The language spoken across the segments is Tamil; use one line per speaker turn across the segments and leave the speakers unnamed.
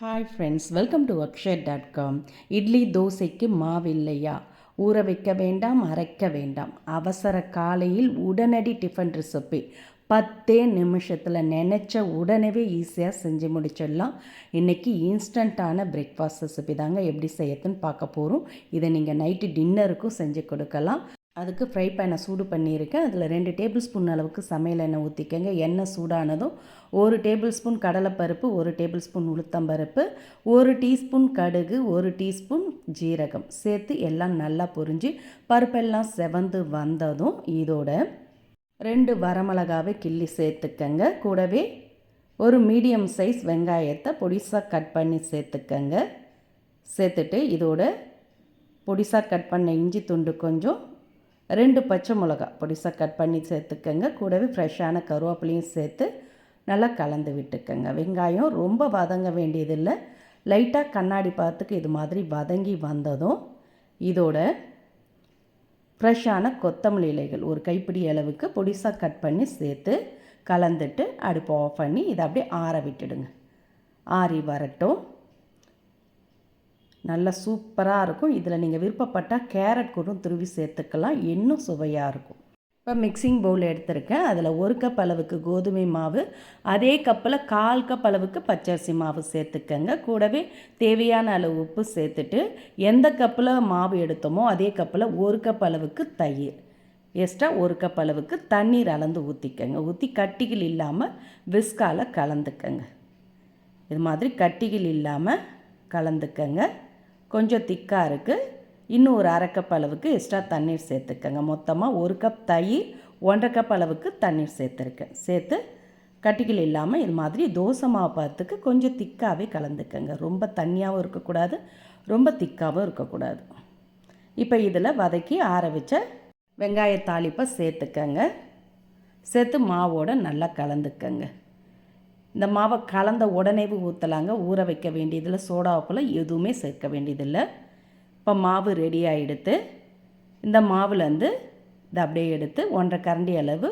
Hi friends welcome to workshed dot com idli தோசைக்கு மாவில்லையா ஊற வைக்க வேண்டாம் அரைக்க வேண்டாம். அவசர காலையில் உடனடி டிஃபன் ரெசிபி பத்தே நிமிஷத்தில் நினச்ச உடனே ஈஸியாக செஞ்சு முடிச்சிடலாம். இன்றைக்கி இன்ஸ்டண்ட்டான பிரேக்ஃபாஸ்ட் ரெசிபி தாங்க எப்படி செய்யறதுன்னு பார்க்க போகிறோம் இதை நீங்கள் நைட்டு டின்னருக்கும் செஞ்சு கொடுக்கலாம். அதுக்கு ஃப்ரை பேனை சூடு பண்ணியிருக்கேன். அதில் ரெண்டு டேபிள் ஸ்பூன் அளவுக்கு சமையல் எண்ணெய் ஊற்றிக்கங்க எண்ணெய் சூடானதும் ஒரு டேபிள் ஸ்பூன் கடலைப்பருப்பு ஒரு டேபிள் ஸ்பூன் உளுத்தம்பருப்பு ஒரு டீஸ்பூன் கடுகு ஒரு டீஸ்பூன் ஜீரகம். சேர்த்து எல்லாம் நல்லா பொரிஞ்சு பருப்பெல்லாம் செவந்து வந்ததும் இதோட ரெண்டு வரமிளகாவை கிள்ளி சேர்த்துக்கங்க. கூடவே ஒரு மீடியம் சைஸ் வெங்காயத்தை பொடிசாக கட் பண்ணி சேர்த்துக்கங்க. சேர்த்துட்டு இதோட பொடிசாக கட் பண்ண இஞ்சி துண்டு கொஞ்சம் ரெண்டு பச்சை மிளகா பொடிசாக கட் பண்ணி சேர்த்துக்கங்க. கூடவே ஃப்ரெஷ்ஷான கருவேப்பிலையும் சேர்த்து நல்லா கலந்து விட்டுக்கங்க. வெங்காயம் ரொம்ப வதங்க வேண்டியதில்லை. லைட்டாக கண்ணாடி பார்த்துக்கு இது மாதிரி வதங்கி வந்ததும் இதோட ஃப்ரெஷ்ஷான கொத்தமல்லி இலைகள் ஒரு கைப்பிடி அளவுக்கு பொடிசாக கட் பண்ணி சேர்த்து கலந்துட்டு அடுப்பு ஆஃப் பண்ணி இதை அப்படியே ஆற விட்டுடுங்க. ஆறி வரட்டும். நல்லா சூப்பராக இருக்கும். இதில் நீங்கள் விருப்பப்பட்டால் கேரட் கூட துருவி சேர்த்துக்கலாம். இன்னும் சுவையாக இருக்கும். இப்போ மிக்சிங் பவுல் எடுத்திருக்கேன். அதில் ஒரு கப் அளவுக்கு கோதுமை மாவு அதே கப்பில் கால் கப் அளவுக்கு பச்சரிசி மாவு சேர்த்துக்கங்க. கூடவே தேவையான அளவு உப்பு சேர்த்துட்டு எந்த கப்பில் மாவு எடுத்தோமோ அதே கப்பில் ஒரு கப் அளவுக்கு தயிர். எக்ஸ்ட்ரா ஒரு கப் அளவுக்கு தண்ணீர் அளந்து ஊற்றிக்கங்க ஊற்றி கட்டிகள் இல்லாமல் விஸ்கால கலந்துக்கங்க. இது மாதிரி கட்டிகள் இல்லாமல் கலந்துக்கங்க. கொஞ்சம் திக்காக இருக்குது இன்னும் ஒரு அரை கப் அளவுக்கு எக்ஸ்ட்ரா தண்ணீர் சேர்த்துக்கங்க. மொத்தமாக ஒரு கப் தயிர் ஒன்றரை கப் அளவுக்கு தண்ணீர் சேர்த்துருக்கேன் சேர்த்து கட்டிகள் இல்லாமல் இது மாதிரி தோசை மாவு பார்த்துக்கு கொஞ்சம் திக்காகவே கலந்துக்கங்க. ரொம்ப தண்ணியாகவும் இருக்கக்கூடாது ரொம்ப திக்காகவும் இருக்கக்கூடாது. இப்போ இதில் வதக்கி ஆற வச்ச வெங்காய தாளிப்பை சேர்த்துக்கங்க. சேர்த்து மாவோடு நல்லா கலந்துக்கங்க. இந்த மாவை கலந்த உடனே ஊற்றலாங்க ஊற வைக்க வேண்டியதில் சோடாப்பில் எதுவுமே சேர்க்க வேண்டியதில்லை. இப்போ மாவு ரெடி ஆகிடுத்து இந்த மாவுலேருந்து இதை அப்படியே எடுத்து ஒன்றரை கரண்டி அளவு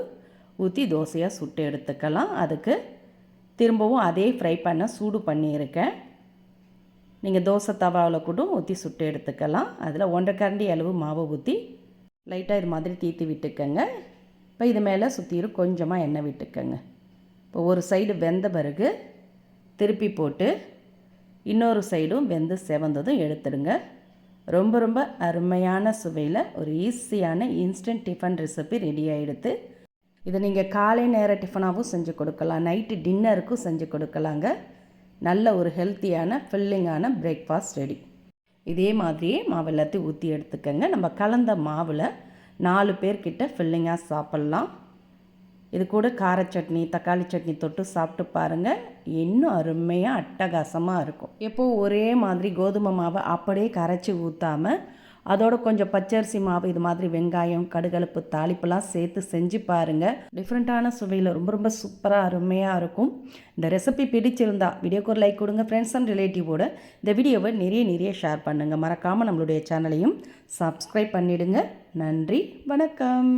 ஊற்றி தோசையாக சுட்டு எடுத்துக்கலாம். அதுக்கு திரும்பவும் அதே ஃப்ரை பண்ண சூடு பண்ணியிருக்கேன். நீங்கள் தோசை தவாவில் கூட ஊற்றி சுட்டு எடுத்துக்கலாம். அதில் ஒன்றரை கரண்டி அளவு மாவை ஊற்றி லைட்டாக இது மாதிரி தீர்த்து விட்டுக்கங்க. இப்போ இது மேலே சுற்றிரும் கொஞ்சமாக எண்ணெய் விட்டுக்கங்க. இப்போ ஒரு சைடு வெந்த பிறகு திருப்பி போட்டு இன்னொரு சைடும் வெந்து செவந்ததும் எடுத்துடுங்க. ரொம்ப ரொம்ப அருமையான சுவையில் ஒரு ஈஸியான இன்ஸ்டன்ட் டிஃபன் ரெசிபி ரெடி ஆகிடுது இதை நீங்கள் காலை நேர டிஃபனாகவும் செஞ்சு கொடுக்கலாம். நைட்டு டின்னருக்கும் செஞ்சு கொடுக்கலாங்க. நல்ல ஒரு ஹெல்த்தியான ஃபில்லிங்கான பிரேக்ஃபாஸ்ட் ரெடி இதே மாதிரியே மாவு எல்லாத்தையும் ஊற்றி எடுத்துக்கோங்க. நம்ம கலந்த மாவில் நாலு பேர்கிட்ட ஃபில்லிங்காக சாப்பிட்லாம். இது கூட கார சட்னி தக்காளி சட்னி தொட்டு சாப்பிட்டு பாருங்கள் இன்னும் அருமையாக அட்டகாசமாக இருக்கும். எப்போது ஒரே மாதிரி கோதுமை மாவை அப்படியே கரைச்சி ஊற்றாமல் அதோட கொஞ்சம் பச்சரிசி மாவு இது மாதிரி வெங்காயம் கடுகலப்பு தாளிப்பெல்லாம் சேர்த்து செஞ்சு பாருங்கள் டிஃப்ரெண்ட்டான சுவையில் ரொம்ப ரொம்ப சூப்பராக அருமையாக இருக்கும். இந்த ரெசிபி பிடிச்சிருந்தா வீடியோக்கு ஒரு லைக் கொடுங்க ஃப்ரெண்ட்ஸ் அண்ட் ரிலேட்டிவோட இந்த வீடியோவை நிறைய நிறைய ஷேர் பண்ணுங்கள் மறக்காமல் நம்மளுடைய சேனலையும் சப்ஸ்கிரைப் பண்ணிவிடுங்க நன்றி வணக்கம்.